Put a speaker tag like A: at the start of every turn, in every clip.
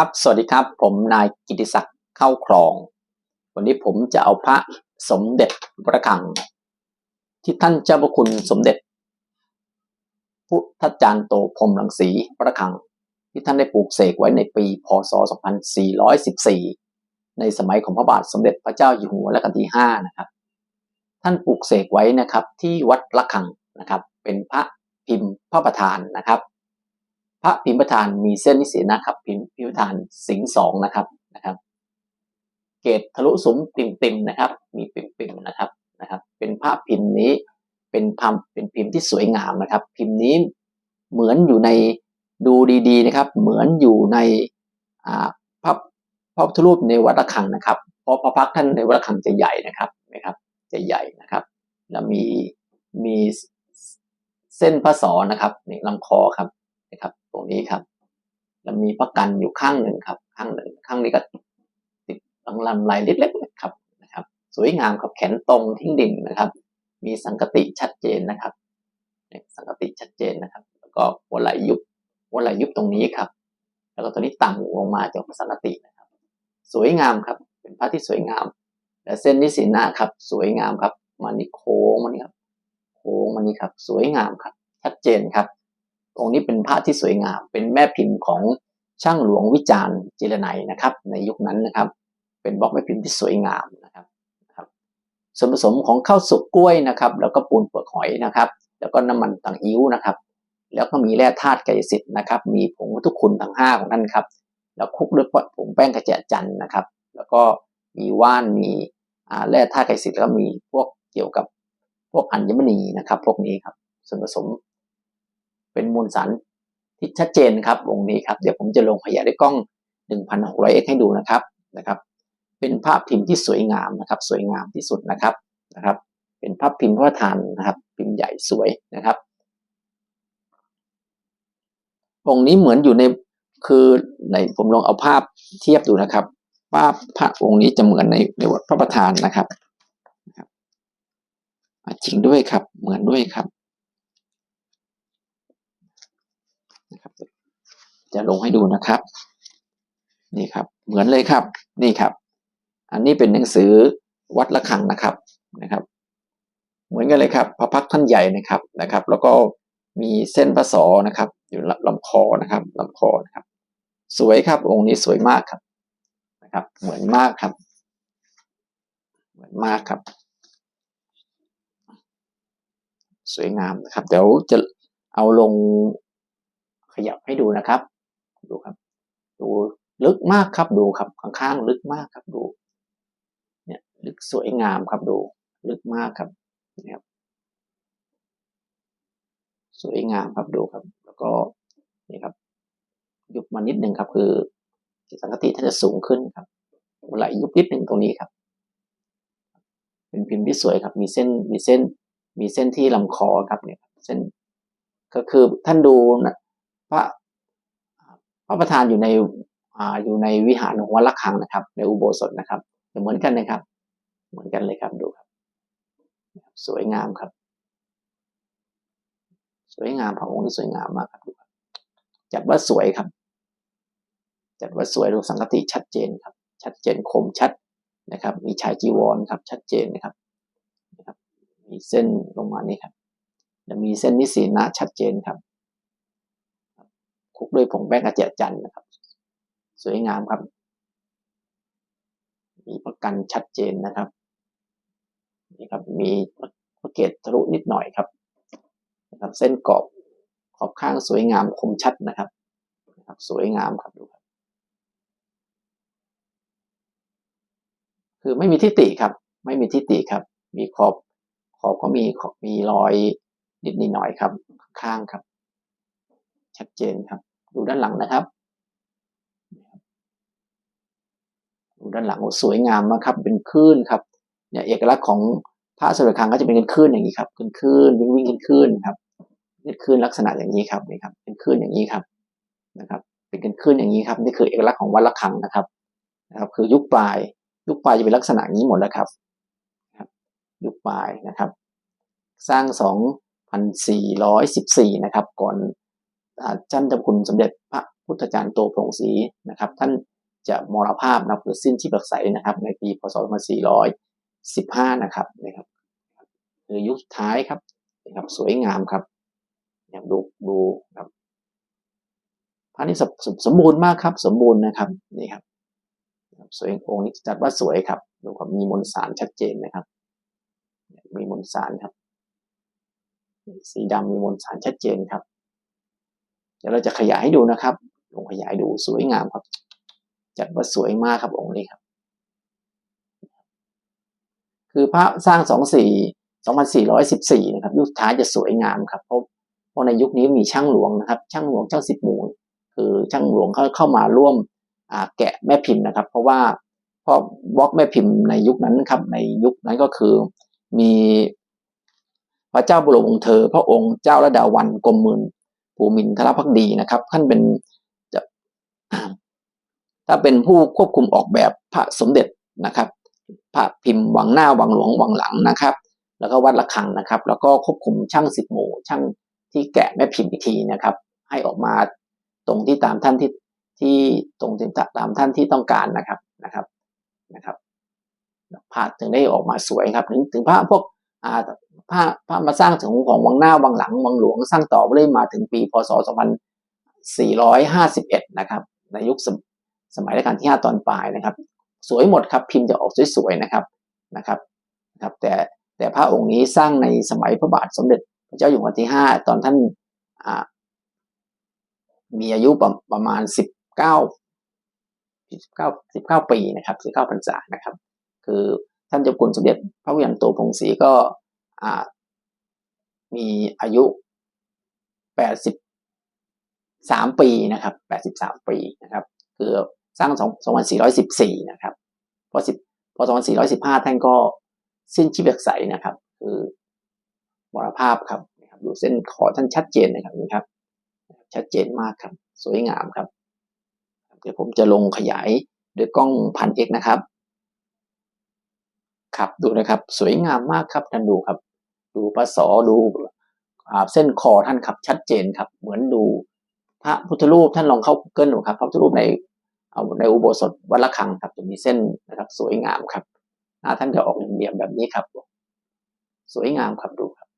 A: ครับ สวัสดีครับ ผมนายกิติศักดิ์เข้าครอง วันนี้ผมจะเอาพระสมเด็จพระคัง ที่ท่านเจ้าพระคุณสมเด็จ พุทธจารย์โตพรหมรังสีพระคัง ที่ท่านได้ปลูกเสกไว้ในปีพศ 2414 ในสมัยของพระบาทสมเด็จพระเจ้าอยู่หัวรัชกาลที่ 5 นะครับ ท่านปลูกเสกไว้นะครับที่วัดละคังนะครับ เป็นพระพิมพ์พระประธานนะครับ พระพิมพ์ประธานมีเส้นนิสีนะครับพิมพ์พิมพ์ประธานสิงสองนะครับนะครับ เกตทะลุซุ้มติ่มติมนะครับ มีปิ่มปิมนะครับนะครับ เป็นพระพิมพ์นี้เป็นพัมเป็นพิมพ์ที่สวยงามนะครับ พิมพ์นี้เหมือนอยู่ในดูดีๆนะครับ เหมือนอยู่ในอ่าพระพระพุทธรูปในวัดระฆังนะครับ เพราะพระพักท่านในวัดระฆังจะใหญ่นะครับนะครับจะใหญ่นะครับ แล้วมีมีเส้นพระศอนะครับนี่ลำคอครับ ตรงนี้ครับแล้วมีประกันอยู่ข้างหนึ่งครับ ข้างหนึ่งข้างนี้ก็ติดลำลำลายเล็กๆครับนะครับ สวยงามครับแขนตรงทิ้งดิ่งนะครับ มีสังกติชัดเจนนะครับ สังกติชัดเจนนะครับ แล้วก็หัวไหลยุบหัวไหลยุบตรงนี้ครับ แล้วก็ตัวนี้ต่ำลงมาจากสังกตินะครับ สวยงามครับ เป็นพระที่สวยงามและเส้นนิสินะครับ สวยงามครับมันนี่โค้งมันนี่ครับโค้งมันนี่ครับ สวยงามครับ ชัดเจนครับ องค์นี้เป็นพระที่สวยงาม เป็นแม่พิมพ์ของช่างหลวงวิจารณ์จิรนัยนะครับ ในยุคนั้นนะครับ เป็นบล็อกแม่พิมพ์ที่สวยงามนะครับครับ ส่วนผสมของข้าวสุกกล้วยนะครับ แล้วก็ปูนเปลือกหอยนะครับ แล้วก็น้ำมันต่างอิ้วนะครับ แล้วก็มีแร่ธาตุไก่สิทธิ์นะครับ มีผงวัตถุคุณทั้งห้าของท่านครับแล้วคลุกด้วยผงแป้งกระเจจันนะครับ แล้วก็มีว่านมีแร่ธาตุไก่สิทธิ์แล้วก็มีพวกเกี่ยวกับพวกอัญมณีนะครับ พวกนี้ครับส่วนผสม เป็นมวลสารที่ชัดเจนครับองค์นี้ครับเดี๋ยวผมจะลงขยายด้วยกล้อง 1,600x ให้ดูนะครับนะครับ เป็นภาพพิมพ์ที่สวยงามนะครับ สวยงามที่สุดนะครับนะครับ เป็นภาพพิมพ์พระประธานนะครับ พิมพ์ใหญ่สวยนะครับองค์นี้เหมือนอยู่ในคือในผมลองเอาภาพเทียบดูนะครับภาพพระองค์นี้จะเหมือนในในวัดพระประธานนะครับจริงด้วยครับ เหมือนด้วยครับ จะลงให้ดูนะครับ นี่ครับ เหมือนเลยครับ นี่ครับ อันนี้เป็นหนังสือวัดละคังนะครับนะครับ เหมือนกันเลยครับ พระพักท่านใหญ่นะครับนะครับ แล้วก็มีเส้นพระศอนะครับ อยู่ลำคอนะครับลำคอนะครับ สวยครับ องค์นี้สวยมากครับนะครับ เหมือนมากครับ เหมือนมากครับ สวยงามนะครับ เดี๋ยวจะเอาลงขยับให้ดูนะครับ ดูครับ ดูลึกมากครับดูครับข้างๆลึกมากครับดู เนี่ยลึกสวยงามครับดู ลึกมากครับเนี่ยครับสวยงามครับดูครับ แล้วก็นี่ครับ ยุบมานิดหนึ่งครับ คือสังกติท่านจะสูงขึ้นครับไหล่ยุบนิดหนึ่งตรงนี้ครับ เป็นพิมพ์ที่สวยครับ มีเส้นมีเส้น มีเส้นที่ลำคอครับเนี่ยเส้นก็คือท่านดูนะพระ พระประธานอยู่ในอ่าอยู่ในวิหารของวัดละคังนะครับ ในอุโบสถนะครับเหมือนกันนะครับ เหมือนกันเลยครับดูครับ สวยงามครับ สวยงามพระองค์นี้สวยงามมากครับดูครับจัดว่าสวยครับ จัดว่าสวยดูสังกติชัดเจนครับ ชัดเจนคมชัดนะครับ มีชายจีวรครับ ชัดเจนนะครับนะครับ มีเส้นลงมานี่ครับและมีเส้นนิสีนะชัดเจนครับ คลุกด้วยผงแป้งกระเจี๊ยจันทร์นะครับ สวยงามครับ มีประกันชัดเจนนะครับนี่ครับ มีพระเกตทะลุนิดหน่อยครับนะครับ เส้นกรอบขอบข้างสวยงามคมชัดนะครับนะครับ สวยงามครับดูครับ คือไม่มีทิฏฐิครับ ไม่มีทิฏฐิครับ มีขอบขอบก็มีขอบมีรอยนิดนิดหน่อยครับ ข้างครับ ชัดเจนครับ ดูด้านหลังนะครับดูด้านหลังโอ้สวยงามมากครับเป็นคลื่นครับเนี่ยเอกลักษณ์ของพระสวดคังก็จะเป็นคลื่นอย่างนี้ครับคลื่นวิ่งวิ่งคลื่นครับนี่คลื่นลักษณะอย่างนี้ครับนี่ครับ เป็นคลื่นอย่างนี้ครับนะครับ เป็นคลื่นอย่างนี้ครับนี่คือเอกลักษณ์ของวัดละคังนะครับนะครับ คือยุคปลายยุคปลายจะเป็นลักษณะนี้หมดแล้วครับครับ ยุคปลายนะครับ สร้าง 2,414 นะครับ ก่อน ท่านเจ้าคุณสมเด็จพระพุทธจารย์โตพงศรีนะครับ ท่านจะมรภาพนะหรือสิ้นชีพใสนะครับ ในปีพศ2415 นะครับนะครับคือยุคท้ายครับนะครับ สวยงามครับดูดูครับพระนี้สมบูรณ์มากครับ สมบูรณ์นะครับนี่ครับสวยองค์นี้จัดว่าสวยครับดูครับมีมวลสารชัดเจนนะครับ มีมวลสารครับ สีดำมีมวลสารชัดเจนครับ ดี๋ยวเราจะขยายให้ดูนะครับลงขยายดูสวยงามครับ จัดว่าสวยมากครับองค์นี้ครับ คือพระสร้างสองสี่สองพันสี่ร้อยสิบสี่นะครับ ยุคท้ายจะสวยงามครับเพราะเพราะในยุคนี้มีช่างหลวงนะครับ ช่างหลวงช่างสิบหมู่คือช่างหลวงเขาเข้ามาร่วมแกะแม่พิมพ์นะครับ เพราะว่าเพราะบล็อกแม่พิมพ์ในยุคนั้นครับ ในยุคนั้นก็คือมีพระเจ้าบุรวงเธอ พระองค์เจ้าระดาวันกรมมืน ภูมินทรพักดีนะครับ ท่านเป็นจะถ้าเป็นผู้ควบคุมออกแบบพระสมเด็จนะครับ พระพิมพ์วังหน้าวังหลวงวังหลังนะครับ แล้วก็วัดระฆังนะครับ แล้วก็ควบคุมช่างสิบหมู่ ช่างที่แกะแม่พิมพ์อีกทีนะครับ ให้ออกมาตรงที่ตามท่านที่ที่ตรงตามท่านที่ต้องการนะครับนะครับนะครับพระถึงได้ออกมาสวยครับ ถึงถึงพระพวก พระพระมาสร้างถึงของวังหน้าวังหลังวังหลวงสร้างต่อเรื่อยมาถึงปีพศ 2451 นะครับ ในยุคสมัยรัชกาลที่ 5 ตอนปลายนะครับ สวยหมดครับพิมพ์จะออกสวยๆนะครับนะครับนะครับ แต่แต่พระองค์นี้สร้างในสมัยพระบาทสมเด็จพระเจ้าอยู่หัวที่ 5 ตอนท่านมีอายุประประมาณสิบเก้าสิบเก้าสิบเก้าปีนะครับสิบเก้าพรรษานะครับ คือ ท่านเจ้าคุณสมเด็จพระวิญญาณโตพงศรีก็มีอายุแปดสิบสามปีนะครับแปดสิบสามปีนะครับคือสร้างสองสองพันะครับพอสิบพอสองพันสี่ร้อยสิบห้าท่านก็สิ้นชีพแบบใสนะครับ คือมรภาพครับนะครับดูเส้นขอท่านชัดเจนนะครับนะครับ ชัดเจนมากครับ สวยงามครับ เดี๋ยวผมจะลงขยายด้วยกล้องพันเอกนะครับ ครับดูนะครับ สวยงามมากครับท่านดูครับ ดูปศดูเส้นคอท่านครับชัดเจนครับ เหมือนดูพระพุทธรูปท่านลองเข้าเกิลดูครับพระพุทธรูปในเอาในอุโบสถวัดละคังครับจะมีเส้นนะครับ สวยงามครับหน้าท่านจะออกเหลี่ยมแบบนี้ครับ สวยงามครับดูครับ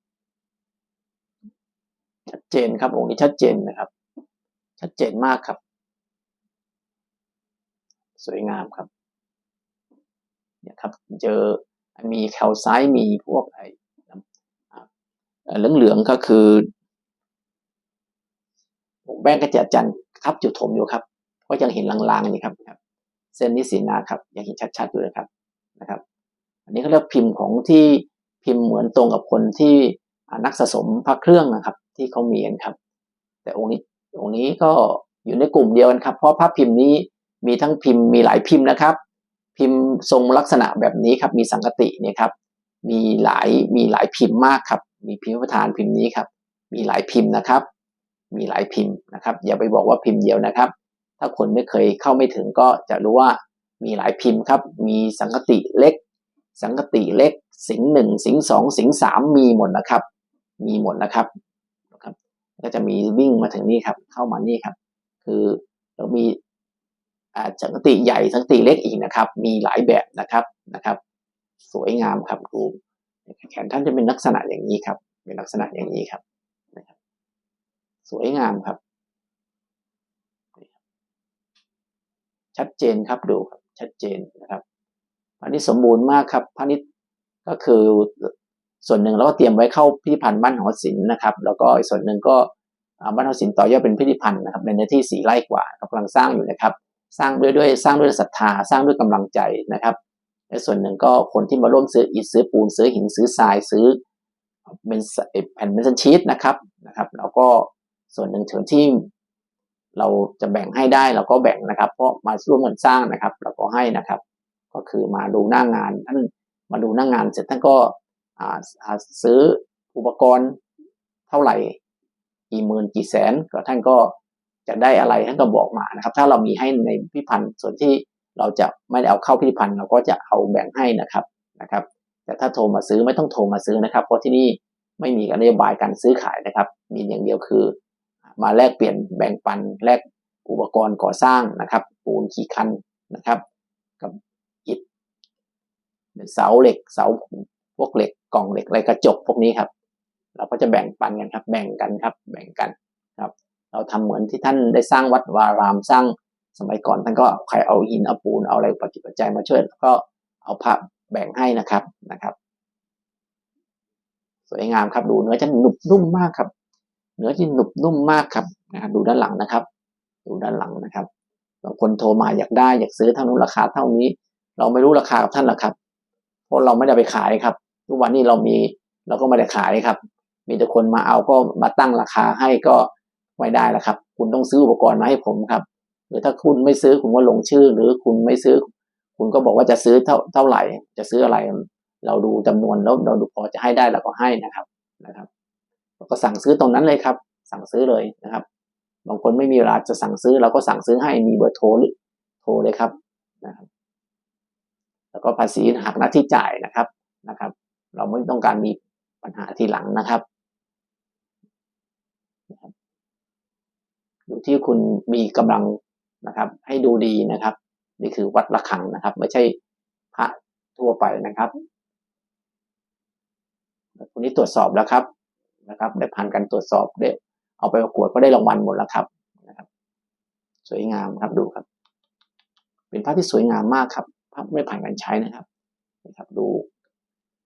A: ชัดเจนครับองค์นี้ชัดเจนนะครับ ชัดเจนมากครับ สวยงามครับ ครับ เจอมีแคลไซต์มีพวกไอเหลืองๆก็คือแป้งกระจียจันครับจุดถมอยู่ครับ ก็ยังเห็นลางๆนี่ครับครับเส้นนิสินาครับยังเห็นชัดๆอยู่เลยครับนะครับ อันนี้เขาเรียกพิมพ์ของที่พิมพ์เหมือนตรงกับคนที่นักสะสมพระเครื่องนะครับ ที่เขามีกันครับ แต่องค์นี้องค์นี้ก็อยู่ในกลุ่มเดียวกันครับ เพราะพระพิมพ์นี้มีทั้งพิมพ์มีหลายพิมพ์นะครับ พิมพ์ทรงลักษณะแบบนี้ครับ มีสังกติเนี่ยครับ มีหลายมีหลายพิมพ์มากครับ มีพิมพ์ประธานพิมพ์นี้ครับ มีหลายพิมพ์นะครับ มีหลายพิมพ์นะครับ อย่าไปบอกว่าพิมพ์เดียวนะครับ ถ้าคนไม่เคยเข้าไม่ถึงก็จะรู้ว่ามีหลายพิมพ์ครับ มีสังกติเล็ก สังกติเล็ก สิงหนึ่งสิงสองสิงสามมีหมดนะครับ มีหมดนะครับนะครับ ก็จะมีวิ่งมาถึงนี่ครับ เข้ามานี่ครับ คือเรามี สังกติใหญ่สังติเล็กอีกนะครับ มีหลายแบบนะครับนะครับ สวยงามครับดูแขนท่านจะเป็นลักษณะอย่างนี้ครับ เป็นลักษณะอย่างนี้ครับนะครับ สวยงามครับ ชัดเจนครับดูครับ ชัดเจนนะครับพาณิชย์สมบูรณ์มากครับพาณิชย์ก็คือส่วนหนึ่งเราก็เตรียมไว้เข้าพิพิธภัณฑ์บ้านหอศิลป์นะครับ แล้วก็อีกส่วนหนึ่งก็บ้านหอศิลป์ต่อยอดเป็นพิพิธภัณฑ์นะครับในเนื้อที่สี่ไร่กว่า กำลังสร้างอยู่นะครับ สร้างด้วยด้วยสร้างด้วยศรัทธาสร้างด้วยกำลังใจนะครับและส่วนหนึ่งก็คนที่มาร่วมซื้ออิฐซื้อปูนซื้อหินซื้อทรายซื้อเป็นแผ่นเมทัลชีตนะครับนะครับแล้วก็ส่วนหนึ่งถึงที่เราจะแบ่งให้ได้เราก็แบ่งนะครับ เพราะมาร่วมกันสร้างนะครับ เราก็ให้นะครับ ก็คือมาดูหน้างานท่านมาดูหน้างานเสร็จท่านก็ซื้ออุปกรณ์เท่าไหร่กี่หมื่นกี่แสนก็ท่านก็ จะได้อะไรท่านก็บอกมานะครับ ถ้าเรามีให้ในพิพันธ์ส่วนที่เราจะไม่ได้เอาเข้าพิพันธ์เราก็จะเอาแบ่งให้นะครับนะครับ แต่ถ้าโทรมาซื้อไม่ต้องโทรมาซื้อนะครับ เพราะที่นี่ไม่มีนโยบายการซื้อขายนะครับ มีอย่างเดียวคือ มาแลกเปลี่ยนแบ่งปันแลกอุปกรณ์ก่อสร้างนะครับ ปูนขีคันนะครับ กับอิฐเสาเหล็กเสาพวกเหล็กกล่องเหล็กอะไรกระจกพวกนี้ครับ เราก็จะแบ่งปันกันครับ แบ่งกันครับ แบ่งกัน เราทำเหมือนที่ท่านได้สร้างวัดวารามสร้างสมัยก่อนท่านก็ใครเอาหินเอาปูนเอาอะไรปัจจุบันใจยมาช่วยแล้วก็เอาผ้าแบ่งให้นะครับนะครับ สวยงามครับดูเนื้อจะหนุบนุ่มมากครับ เนื้อที่หนุบนุ่มมากครับนะครับ ดูด้านหลังนะครับ ดูด้านหลังนะครับบางคนโทรมาอยากได้อยากซื้อเท่านู้นราคาเท่านี้ เราไม่รู้ราคากับท่านหรอกครับเพราะเราไม่ได้ไปขายครับ ทุกวันนี้เรามีเราก็ไม่ได้ขายครับ มีแต่คนมาเอาก็มาตั้งราคาให้ก็ ไม่ได้แล้วครับ คุณต้องซื้ออุปกรณ์มาให้ผมครับ หรือถ้าคุณไม่ซื้อคุณก็ลงชื่อ หรือคุณไม่ซื้อ คุณก็บอกว่าจะซื้อเท่าเท่าไหร่ จะซื้ออะไร เราดูจำนวนแล้วเราดูพอจะให้ได้เราก็ให้นะครับนะครับเราก็สั่งซื้อตรงนั้นเลยครับ สั่งซื้อเลยนะครับ บางคนไม่มีเวลาจะสั่งซื้อเราก็สั่งซื้อให้มีเบอร์โทรโทรเลยครับนะครับแล้วก็ภาษีหักหน้าที่จ่ายนะครับนะครับ เราไม่ต้องการมีปัญหาทีหลังนะครับ อยู่ที่คุณมีกำลังนะครับ ให้ดูดีนะครับ นี่คือวัดระฆังนะครับ ไม่ใช่พระทั่วไปนะครับคนนี้ตรวจสอบแล้วครับนะครับ ได้ผ่านการตรวจสอบได้เอาไปประกวดก็ได้รางวัลหมดแล้วครับนะครับ สวยงามครับดูครับ เป็นพระที่สวยงามมากครับพระไม่ผ่านการใช้นะครับนะครับดู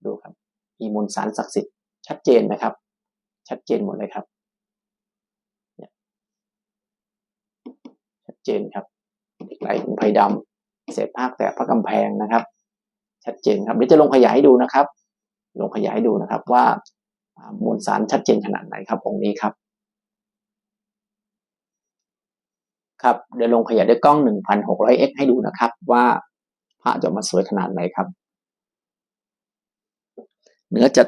A: ดูครับมีมวลสารศักดิ์สิทธิ์ชัดเจนนะครับ ชัดเจนหมดเลยครับชัด เจนครับเด็กไหลของไผ่ดำเศษภาคแตกพระกำแพงนะครับ ชัดเจนครับเดี๋ยวจะลงขยายให้ดูนะครับ ลงขยายให้ดูนะครับว่ามวลสารชัดเจนขนาดไหนครับองค์นี้ครับครับเดี๋ยวลงขยายด้วยกล้อง 1,600x ให้ดูนะครับว่าพระจะมาสวยขนาดไหนครับ เนื้อจะ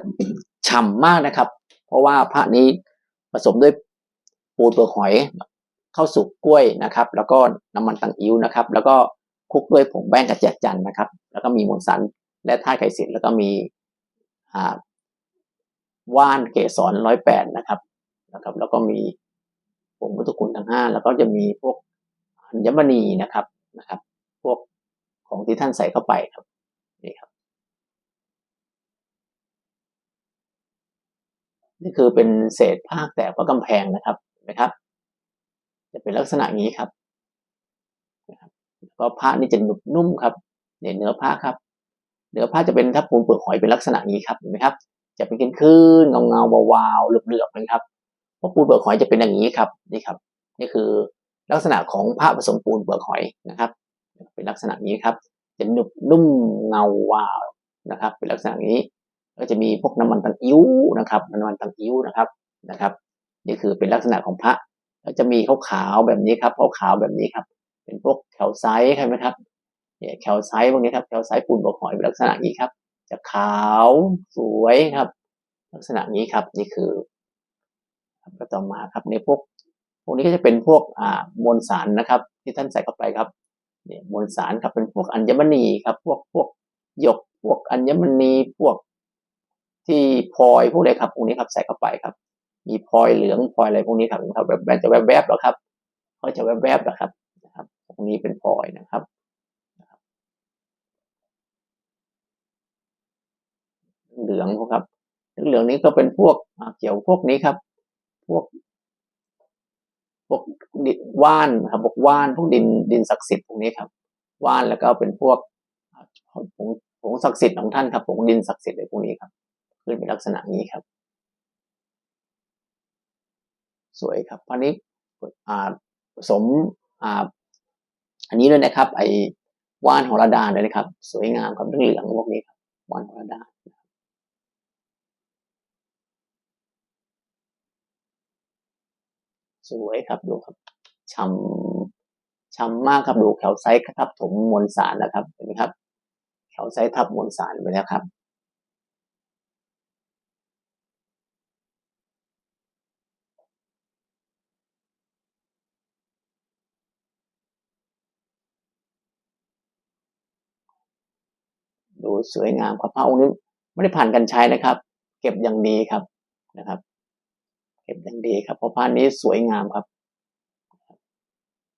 A: ฉ่ำมากนะครับ เพราะว่าพระนี้ผสมด้วยปูตัวหอย ข้าวสุกกล้วยนะครับ แล้วก็น้ำมันตังอิ้วนะครับ แล้วก็คลุกด้วยผงแป้งกระเจี๊ยบจันนะครับ แล้วก็มีมวลสารและธาตุไข่สิทธิ์แล้วก็มีว่านเกสรร้อยแปดนะครับนะครับ แล้วก็มีผงพุทธคุณทั้งห้าแล้วก็จะมีพวกอัญมณีนะครับนะครับ พวกของที่ท่านใส่เข้าไปครับนี่ครับนี่คือเป็นเศษภาคแต่ก็กำแพงนะครับนะครับ จะเป็นลักษณะนี้ครับก็ผ้านี่จะนุ่มนุ่มครับเนี่ยเนื้อผ้าครับ เนื้อผ้าจะเป็นทับปูนเปลือกหอยเป็นลักษณะนี้ครับเห็นไหมครับ จะเป็นคลื่นเงาเงาวาวๆเหลือบๆนะครับเพราะปูนเปลือกหอยจะเป็นอย่างนี้ครับนี่ครับ นี่คือลักษณะของผ้าผสมปูนเปลือกหอยนะครับ เป็นลักษณะนี้ครับ จะนุ่มนุ่มเงาวาวนะครับ เป็นลักษณะนี้ ก็จะมีพวกน้ำมันตังอิ้วนะครับ น้ำมันตังอิ้วนะครับนะครับ นี่คือเป็นลักษณะของพระแล้ว จะมีขาวๆแบบนี้ครับขาวๆแบบนี้ครับ เป็นพวกแคลไซต์ใช่ไหมครับเนี่ยแคลไซต์พวกนี้ครับแคลไซต์ปูนบกหอยเป็นลักษณะนี้ครับ จะขาวสวยครับ ลักษณะนี้ครับนี่คือครับก็ต่อมาครับในพวกพวกนี้ก็จะเป็นพวกอ่ามวลสารนะครับ ที่ท่านใส่เข้าไปครับเนี่ยมวลสารครับเป็นพวกอัญมณีครับ พวกพวกหยกพวกอัญมณีพวกที่พลอยพวกอะไรครับพวกนี้ครับใส่เข้าไปครับ มีพลอยเหลืองพลอยอะไรพวกนี้ครับครับแบบแบบจะแวบๆหรอครับเขาจะแวบๆหรอครับนะครับพวกนี้เป็นพลอยนะครับเหลืองครับเหลืองนี้ก็เป็นพวกเกี่ยวพวกนี้ครับ พวก พวกดินว่านครับพวกว่านพวกดินดินศักดิ์สิทธิ์พวกนี้ครับว่านแล้วก็เป็นพวกผงผงศักดิ์สิทธิ์ของท่านครับผงดินศักดิ์สิทธิ์อะไรพวกนี้ครับขึ้นเป็นลักษณะนี้ครับ สวยครับอันนี้ผสมอ,อันนี้ด้วยนะครับ ไอ้ว่านหอระดานเลยนะครับ สวยงามครับเรื่องเหลืองพวกนี้ครับว่านหอระดานสวยครับดูครับช้ำช้ำมากครับดูแถวไซส์ทับถมมวลสารนะครับเห็นไหมครับแถวไซส์ทับมวลสารไปแล้วครับ สวยงามครับพระองค์นี้ไม่ได้ผ่านการใช้นะครับ เก็บอย่างดีครับนะครับ เก็บอย่างดีครับเพราะพระนี้สวยงามครับ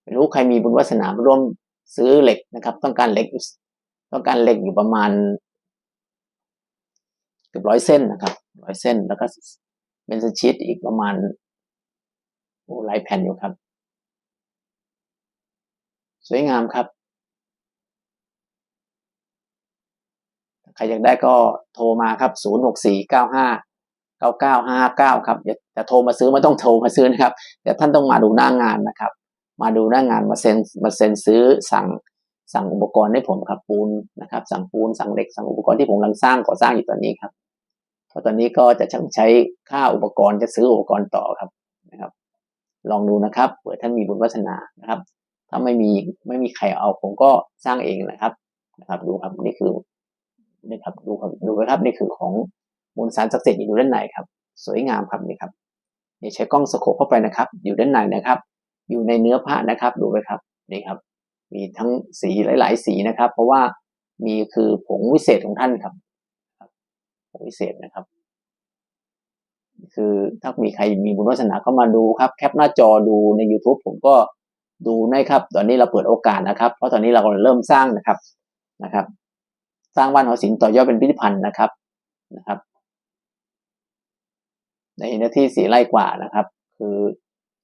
A: ไม่รู้ใครมีบุญวาสนาร่วมซื้อเหล็กนะครับ ต้องการเหล็กต้องการเหล็กอยู่ประมาณเกือบร้อยเส้นนะครับร้อยเส้นแล้วก็เบนซชีตอีกประมาณโอ้หลายแผ่นอยู่ครับ สวยงามครับ ใครอยากได้ก็โทรมาครับ 0 6 4 9 5 9 9 5 9 ครับอย่าจะโทรมาซื้อไม่ต้องโทรมาซื้อนะครับแต่ท่านต้องมาดูหน้างานนะครับ มาดูหน้างานมาเซ็นมาเซ็นซื้อสั่งสั่งอุปกรณ์ให้ผมครับปูนนะครับ สั่งปูนสั่งเหล็กสั่งอุปกรณ์ที่ผมกำลังสร้างก่อสร้างอยู่ตอนนี้ครับเพราะตอนนี้ก็จะใช้ค่าอุปกรณ์จะซื้ออุปกรณ์ต่อครับนะครับ ลองดูนะครับเผื่อท่านมีบุญวาสนานะครับ ถ้าไม่มีไม่มีใครเอาผมก็สร้างเองนะครับนะครับ ดูครับนี่คือ นี่ครับดูครับดูไว้ครับนี่คือของมูลสารศักดิ์สิทธิ์อยู่ด้านในครับ สวยงามครับนี่ครับนี่ใช้กล้องสโคปเข้าไปนะครับ อยู่ด้านในนะครับ อยู่ในเนื้อผ้านะครับดูไว้ครับนี่ครับ มีทั้งสีหลาย ๆ สีนะครับ เพราะว่ามีคือผงวิเศษของท่านครับผงวิเศษนะครับ คือถ้ามีใครมีบุญวาสนาก็มาดูครับ แคปหน้าจอดูใน YouTube ผมก็ดูนะครับ ตอนนี้เราเปิดโอกาสนะครับ เพราะตอนนี้เรากำลังเริ่มสร้างนะครับนะครับ สร้างบ้านหอศิลป์ต่อยอดเป็นพิพิธภัณฑ์นะครับนะครับ ในเนื้อที่สี่ไร่กว่านะครับ คือ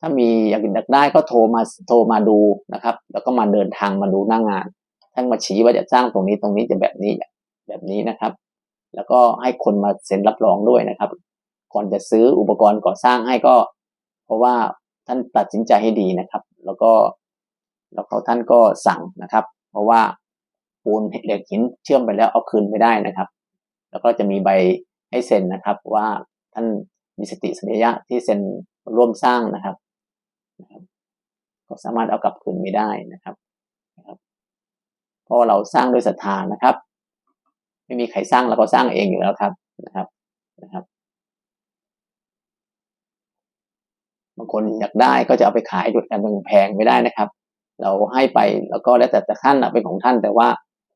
A: ถ้ามีอยากอยากได้ก็โทรมาโทรมาดูนะครับ แล้วก็มาเดินทางมาดูหน้างงานท่านมาชี้ว่าจะสร้างตรงนี้ตรงนี้จะแบบนี้แบบนี้นะครับ แล้วก็ให้คนมาเซ็นรับรองด้วยนะครับ ก่อนจะซื้ออุปกรณ์ก่อสร้างให้ก็ เพราะว่าท่านตัดสินใจให้ดีนะครับ แล้วก็แล้วเขาท่านก็สั่งนะครับ เพราะว่า ปูนเหล็กหินเชื่อมไปแล้วเอาคืนไม่ได้นะครับ แล้วก็จะมีใบให้เซ็นนะครับ ว่าท่านมีสติสัญญาที่เซ็นร่วมสร้างนะครับก็สามารถเอากลับคืนไม่ได้นะครับเพราะเราสร้างด้วยศรัทธานะครับ ไม่มีใครสร้างเราก็สร้างเองอยู่แล้วครับนะครับนะครับบางคนอยากได้ก็จะเอาไปขายจุดกันแพงไม่ได้นะครับ เราให้ไปแล้วก็แล้วแต่ท่านเป็นของท่านแต่ว่า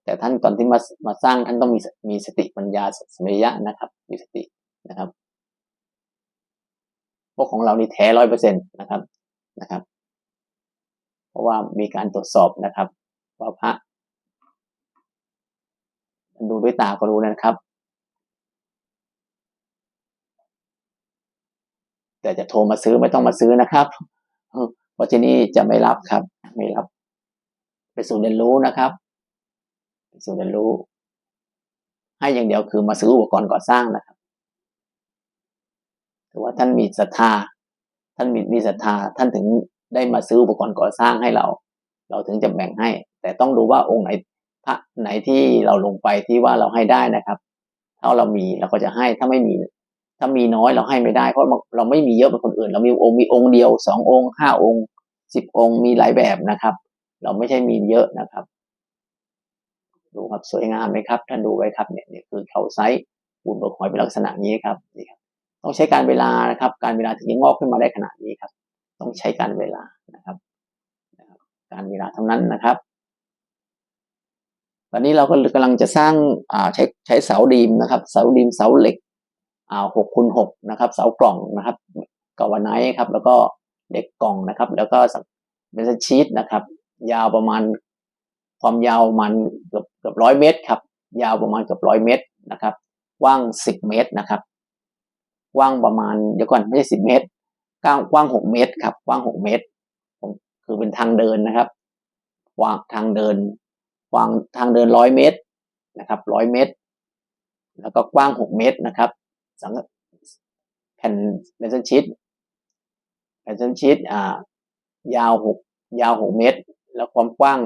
A: แต่ท่านตอนที่มามาสร้างท่านต้องมีมีสติปัญญาสมัยะนะครับ มีสตินะครับพวกของเรานี่แท้ร้อยเปอร์เซ็นตนะครับนะครับ เพราะว่ามีการตรวจสอบนะครับ ว่าพระดูด้วยตาก็รู้นะครับ แต่จะโทรมาซื้อไม่ต้องมาซื้อนะครับเพราะที่นี่จะไม่รับครับ ไม่รับ ไปสู่เรียนรู้นะครับ สู่เรียนรู้ ให้อย่างเดียวคือมาซื้ออุปกรณ์ก่อสร้างนะครับถือว่าท่านมีศรัทธา ท่านมีมีศรัทธา ท่านถึงได้มาซื้ออุปกรณ์ก่อสร้างให้เรา เราถึงจะแบ่งให้ แต่ต้องดูว่าองค์ไหนพระไหนที่เราลงไปที่ว่าเราให้ได้นะครับ ถ้าเรามีเราก็จะให้ ถ้าไม่มี ถ้ามีน้อยเราให้ไม่ได้ เพราะเราไม่มีเยอะเหมือนคนอื่น เรามีองค์มีองค์เดียวสององค์ห้าองค์สิบองค์มีหลายแบบนะครับ เราไม่ใช่มีเยอะนะครับ ดูครับสวยงามไหมครับท่านดูไว้ครับเนี่ยนี่คือเขาไซส์ปูนบกหอยเป็นลักษณะนี้ครับนี่ครับต้องใช้การเวลานะครับ การเวลาถึงจะงอกขึ้นมาได้ขนาดนี้ครับ ต้องใช้การเวลานะครับการเวลาเท่านั้นนะครับตอนนี้เราก็กำลังจะสร้างอ่าใช้ใช้เสาดีมนะครับ เสาดีมเสาเหล็กอ่าหกคูณหกนะครับ เสากล่องนะครับกาวไนท์ครับ แล้วก็เหล็กกล่องนะครับ แล้วก็เมสชีตนะครับ ยาวประมาณความยาวมันเกือบ กือบร้อยเมตรครับ ยาวประมาณเกือบร้อยเมตรนะครับกว้างสิบเมตรนะครับกว้างประมาณเดี๋ยวก่อนไม่ใช่สิบเมตรกว้างกว้างหกเมตรครับกว้างหกเมตรคือเป็นทางเดินนะครับกว้างทางเดินกว้างทางเดินร้อยเมตรนะครับร้อยเมตร แล้วก็กว้างหกเมตรนะครับสังแผ่นเป็นเส้นชิดแผ่นเส้นชิดอ่ายาวหกยาวหกเมตร แล้วความกว้าง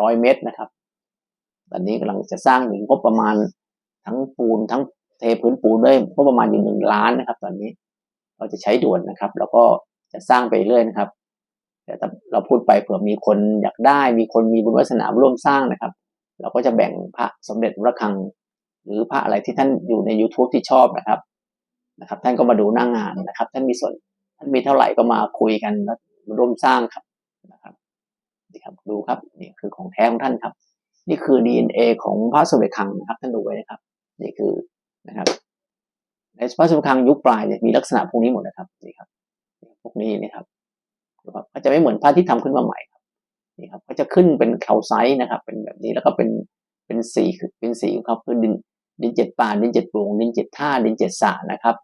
A: ร้อยเมตรนะครับ ตอนนี้กำลังจะสร้างถึงงบประมาณทั้งปูนทั้งเทพื้นปูนด้วยก็ประมาณอยู่หนึ่งล้านนะครับ ตอนนี้เราจะใช้ด่วนนะครับ แล้วก็จะสร้างไปเรื่อยนะครับแต่เราพูดไปเผื่อมีคนอยากได้ มีคนมีบุญวาสนาร่วมสร้างนะครับ เราก็จะแบ่งพระสมเด็จระฆัง หรือพระอะไรที่ท่านอยู่ใน YouTube ที่ชอบนะครับนะครับ ท่านก็มาดูหน้างงานนะครับ ท่านมีส่วนท่านมีเท่าไหร่ก็มาคุยกันแล้วร่วมสร้างครับนะครับนี่ครับดูครับนี่คือของแท้ของท่านครับ นี่คือ DNA ของพระสมเด็จคังนะครับท่านดูไว้นะครับ นี่คือนะครับในพระสุคังยุคปลายเนี่ยมีลักษณะพวกนี้หมดนะครับนี่ครับพวกนี้นะครับก็จะไม่เหมือนพระที่ทำขึ้นมาใหม่ครับนี่ครับก็จะขึ้นเป็นแคลไซต์นะครับ เป็นแบบนี้แล้วก็เป็นเป็นสีคือเป็นสีของเขาคือดินดินเจ็ดป่าดินเจ็ดปลวงดินเจ็ดท่าดินเจ็ดสระนะครับ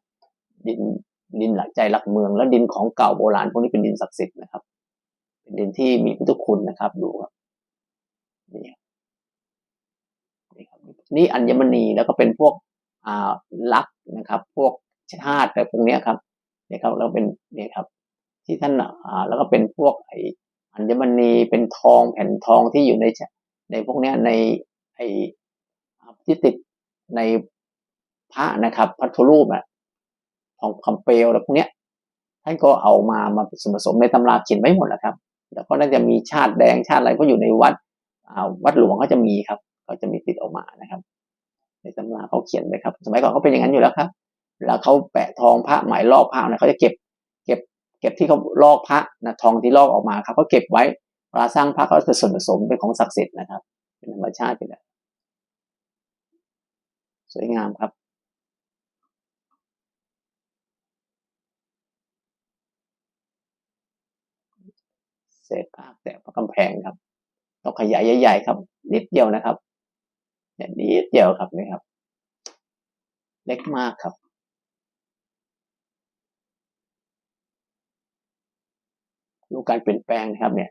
A: ดินดินหลักใจหลักเมือง แล้วดินของเก่าโบราณพวกนี้เป็นดินศักดิ์สิทธิ์นะครับ เป็นดินที่มีพุทธคุณนะครับ ดูครับนี่ นี่อัญมณีแล้วก็เป็นพวกอ่าลักนะครับ พวกชาติอะไรพวกนี้ครับเนี่ยครับแล้วเป็นเนี่ยครับ ที่ท่านอ่าแล้วก็เป็นพวกไออัญมณีเป็นทองแผ่นทองที่อยู่ในในพวกนี้ในไอที่ติดในพระนะครับพัทธรูปอะทองคำเปลวอะไรพวกนี้ท่านก็เอามามาผสมผสมในตำราเขียนไว้หมดแล้วครับแล้วก็น่าจะมีชาติแดงชาติอะไรก็อยู่ในวัดอ่าวัดหลวงก็จะมีครับ ก็จะมีติด มานะครับ ในตำราเขาเขียนไว้ครับ สมัยก่อนเขาเป็นอย่างนั้นอยู่แล้วครับเวลาเขาแปะทองพระหมายลอกพระนะเขาจะเก็บ เก็บ เก็บที่เขาลอกพระนะทองที่ลอกออกมาครับเขาเก็บไว้เวลาสร้างพระเขาจะส่วนผสมเป็นของศักดิ์สิทธิ์นะครับ เป็นธรรมชาติไปแล้วสวยงามครับเศษภาคแตะพระกำแพงครับต้องขยายใหญ่ ๆ ครับ นิดเดียวนะครับ เนี่ยนิดเดียวครับนี่ครับ เล็กมากครับ ดูการเปลี่ยนแปลงนะครับ เนี่ย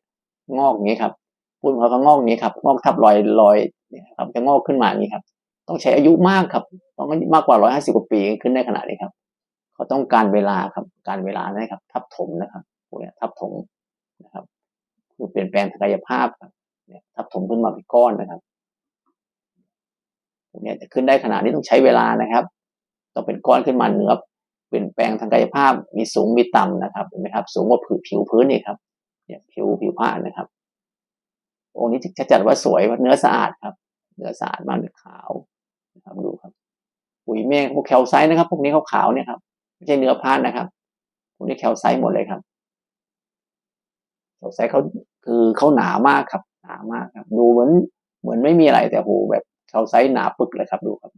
A: งอกอย่างนี้ครับพูดเขาก็งอกอย่างนี้ครับ งอกทับรอยรอยเนี่ยครับจะงอกขึ้นมาอย่างนี้ครับ ต้องใช้อายุมากครับ ต้องมากกว่าร้อยห้าสิบกว่าปีขึ้นได้ขนาดนี้ครับเขาต้องการเวลาครับ การเวลานะครับ ทับถมนะครับพวกนี้ทับถมนะครับคือเปลี่ยนแปลงทางกายภาพครับเนี่ยทับถมขึ้นมาเป็นก้อนนะครับ พวกนี้จะขึ้นได้ขนาดนี้ต้องใช้เวลานะครับ ต้องเป็นก้อนขึ้นมาเนื้อเปลี่ยนแปลงทางกายภาพมีสูงมีต่ำนะครับเห็นไหมครับ สูงกว่าผิวผิวพื้นนี่ครับเนี่ยผิวผิวผ้านะครับ องค์นี้จะจัดว่าสวยว่าเนื้อสะอาดครับ เนื้อสะอาดมากขาวนะครับดูครับปุ๋ยเมฆพวกแคลไซต์นะครับ พวกนี้ขาวๆเนี่ยครับไม่ใช่เนื้อผ้านะครับพวกนี้แคลไซต์หมดเลยครับแคลไซต์เขาคือเขาหนามากครับหนามากครับ ดูเหมือนเหมือนไม่มีอะไรแต่โหแบบ แคลไซต์หนาปึกเลยครับดูครับ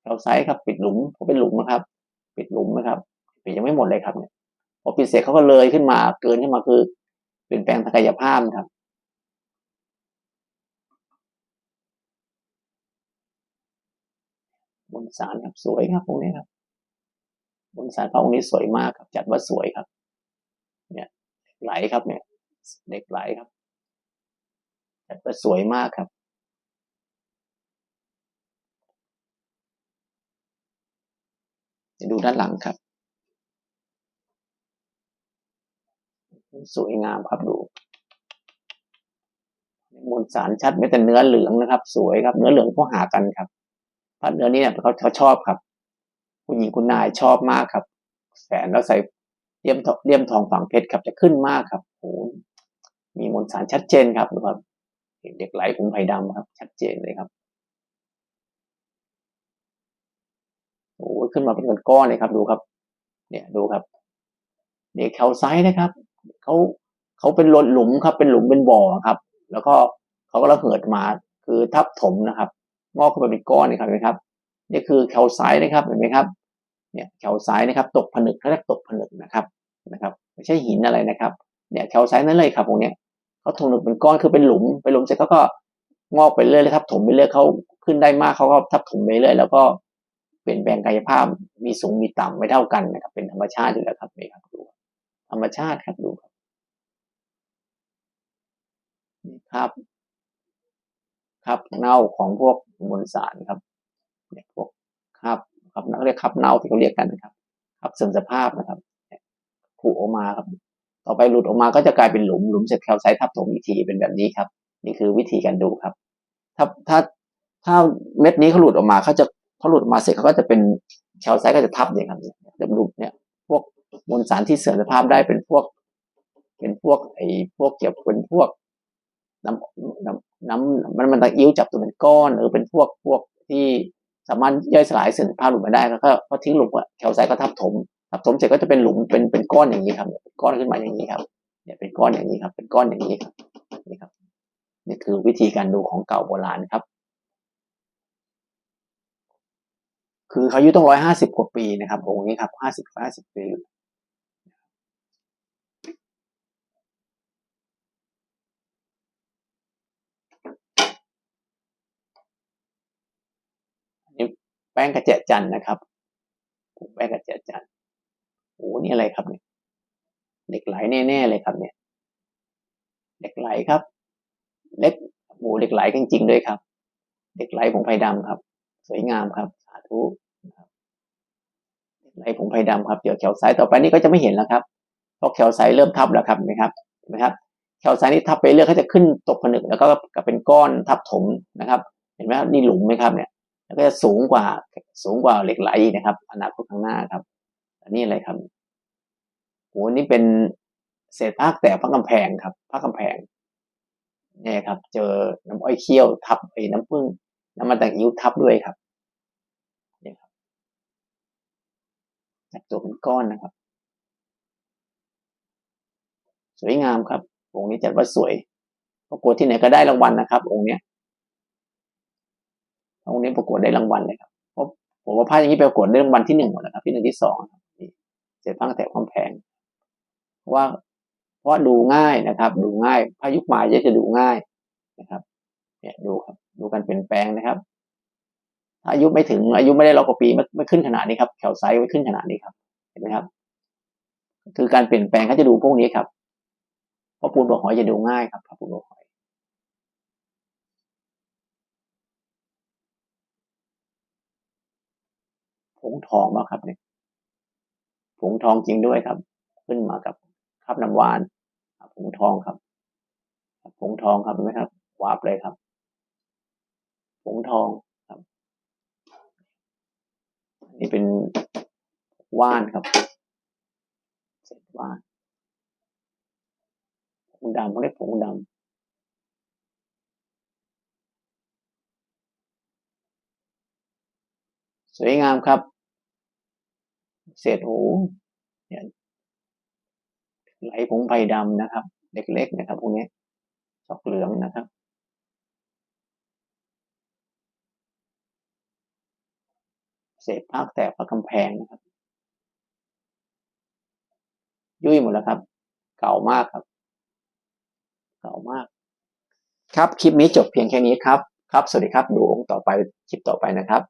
A: แคลไซต์ครับปิดหลุมเขาเป็นหลุมนะครับ ปิดหลุมนะครับปิดยังไม่หมดเลยครับเนี่ยพอปิดเสร็จเขาก็เลยขึ้นมา เกินขึ้นมาคือเปลี่ยนแปลงทางกายภาพครับบนสารครับสวยครับตรงนี้ครับ บนสารพระองค์นี้สวยมากครับ จัดว่าสวยครับ เนี่ยไหลครับเนี่ยเด็กไหลครับจัดว่าสวยมากครับ ดูด้านหลังครับ สวยงามครับดูมวลสารชัดไม่แต่เนื้อเหลืองนะครับ สวยครับ เนื้อเหลืองเขาหากันครับพัดเนื้อนี้เนี่ยเขาเขาชอบครับผู้หญิงคุณนายชอบมากครับ แสนแล้วใส่เลี่ยมทองเลี่ยมทองฝังเพชรครับจะขึ้นมากครับโอ้มีมวลสารชัดเจนครับดูครับเด็กไหลผงไผ่ดำครับ ชัดเจนเลยครับโอ้ ขึ้นมาเป็นก้อนๆเลยครับ ดูครับ เนี่ยดูครับเด็กแคลไซด์นะครับเขาเขาเป็นหลุมครับ เป็นหลุมเป็นบ่อครับ แล้วก็เขาก็ระเหิดมาคือทับถมนะครับ งอกขึ้นมาเป็นก้อนนะครับเห็นไหมครับนี่คือแคลไซด์นะครับเห็นไหมครับ เนี่ยแคลไซด์นะครับ ตกผนึกเขาเรียกตกผนึกนะครับนะครับ ไม่ใช่หินอะไรนะครับเนี่ยแคลไซด์นั่นเลยครับพวกนี้เขาถมเป็นก้อนคือเป็นหลุมเป็นหลุมเสร็จเขาก็งอกไปเรื่อยทับถมไปเรื่อยเขาขึ้นได้มากเขาก็ทับถมไปเรื่อยแล้วก็ เปลี่ยนแปลงกายภาพมีสูงมีต่ำไม่เท่ากันนะครับ เป็นธรรมชาติอยู่แล้วครับนี่ครับดูธรรมชาติครับดูครับนี่ครับ ครับเน่าของพวกมวลสารครับเนี่ยพวกครับครับนักเรียกครับเน่าที่เขาเรียกกันนะครับครับเสื่อมสภาพนะครับผุออกมาครับ ต่อไปหลุดออกมาก็จะกลายเป็นหลุมหลุมเสร็จแคลไซต์ทับถมอีกทีเป็นแบบนี้ครับ นี่คือวิธีการดูครับ ถ้าถ้าถ้าเม็ดนี้เขาหลุดออกมาเขาจะ เขาหลุดออกมาเสร็จเขาก็จะเป็นแคลไซต์ก็จะทับเนี่ยครับจะหลุดเนี่ยพวกมวลสารที่เสื่อมสภาพได้เป็นพวก เป็นพวกไอ้พวกเกี่ยวเป็นพวกน้ำน้ำน้ำมันมันตะอิ่วจับตัวเป็นก้อนหรือเป็นพวกพวกที่สามารถย่อยสลายเสื่อมสภาพหลุดมาได้แล้วก็ก็ทิ้งหลุมอะแคลไซต์ก็ทับถมทับถมเสร็จก็จะเป็นหลุมเป็นเป็นก้อนอย่างนี้ครับเป็นก้อนขึ้นมาอย่างนี้ครับเนี่ยเป็นก้อนอย่างนี้ครับ เป็นก้อนอย่างนี้ครับนี่ครับนี่คือวิธีการดูของเก่าโบราณครับ คือเขาอายุต้องร้อยห้าสิบกว่าปีนะครับองค์นี้ครับห้าสิบห้าสิบปีนี่แป้งกระเจี๊จันนะครับแป้งกระเจี๊จันโอ้นี่อะไรครับเนี่ยเหล็กไหลแน่ๆเลยครับเนี่ยเหล็กไหลครับ เล็กโอ้เหล็กไหลจริงๆด้วยครับเหล็กไหลผองไผ่ดำครับ สวยงามครับ สาธุนะครับเหล็กไหลผงไผ่ดำครับเดี๋ยวแขวสายต่อไปนี้ก็จะไม่เห็นแล้วครับเพราะแขวสายเริ่มทับแล้วครับเห็นไหมครับเห็นไหมครับแขวสายนี้ทับไปเรื่อยเขาจะขึ้นตกผนึกแล้วก็กเป็นก้อนทับถมนะครับ เห็นไหมครับนี่หลุมไหมครับเนี่ยแล้วก็จะสูงกว่าสูงกว่าเหล็กไหลนะครับ อนาคตข้างหน้าครับ อันนี้อะไรครับโหนี่เป็นเศษภาคแต่พระกำแพงครับพระกำแพงเนี่ยครับ เจอน้ำอ้อยเคี่ยวทับไอ้น้ำผึ้ง น้ำมันต่งอิ้วทับด้วยครับเนี่ครับจับตัวเป็นก้อนนะครับ สวยงามครับ องค์นี้จัดว่าสวยประกวดที่ไหนก็ได้รางวัลนะครับ องค์เนี้ยองค์นี้ประกวดได้รางวัลเลยครับเพราะผมว่าพระอย่างนี้ไปประกวดได้รางวัลที่หนึ่งหมดแล้วครับที่หนึ่งที่สองครับนี่เศษพังแต่ความแพงเพราะว่าเพราะดูง่ายนะครับ ดูง่ายพระยุคมาเยอะจะดูง่ายนะครับ เนี่ยดูครับ ดูการเปลี่ยนแปลงนะครับ อายุไม่ถึงอายุไม่ได้ร้อยกว่าปีไม่ไม่ขึ้นขนาดนี้ครับแถวไซส์ไม่ขึ้นขนาดนี้ครับเห็นไหมครับ คือการเปลี่ยนแปลงเขาจะดูพวกนี้ครับเพราะปูนบอกหอยจะดูง่ายครับพระปูนบอกหอยผงทองมาครับเนี่ยผงทองจริงด้วยครับ ขึ้นมากับคราบน้ำหวานผงทองครับผงทองครับเห็นไหมครับวาบเลยครับ ผงทองครับนี่เป็นว่านครับเศษว่านผงดำเขาเรียกผงดำสวยงามครับ เศษหูเนี่ยไหลผงไผ่ดำนะครับ เล็กๆนะครับพวกนี้ชอกเหลืองนะครับ เศษพากแตกพระกำแพงนะครับ ยุ่ยหมดแล้วครับ เก่ามากครับ เก่ามาก ครับคลิปนี้จบเพียงแค่นี้ครับ ครับ สวัสดีครับ ดูองค์ต่อไปคลิปต่อไปนะครับ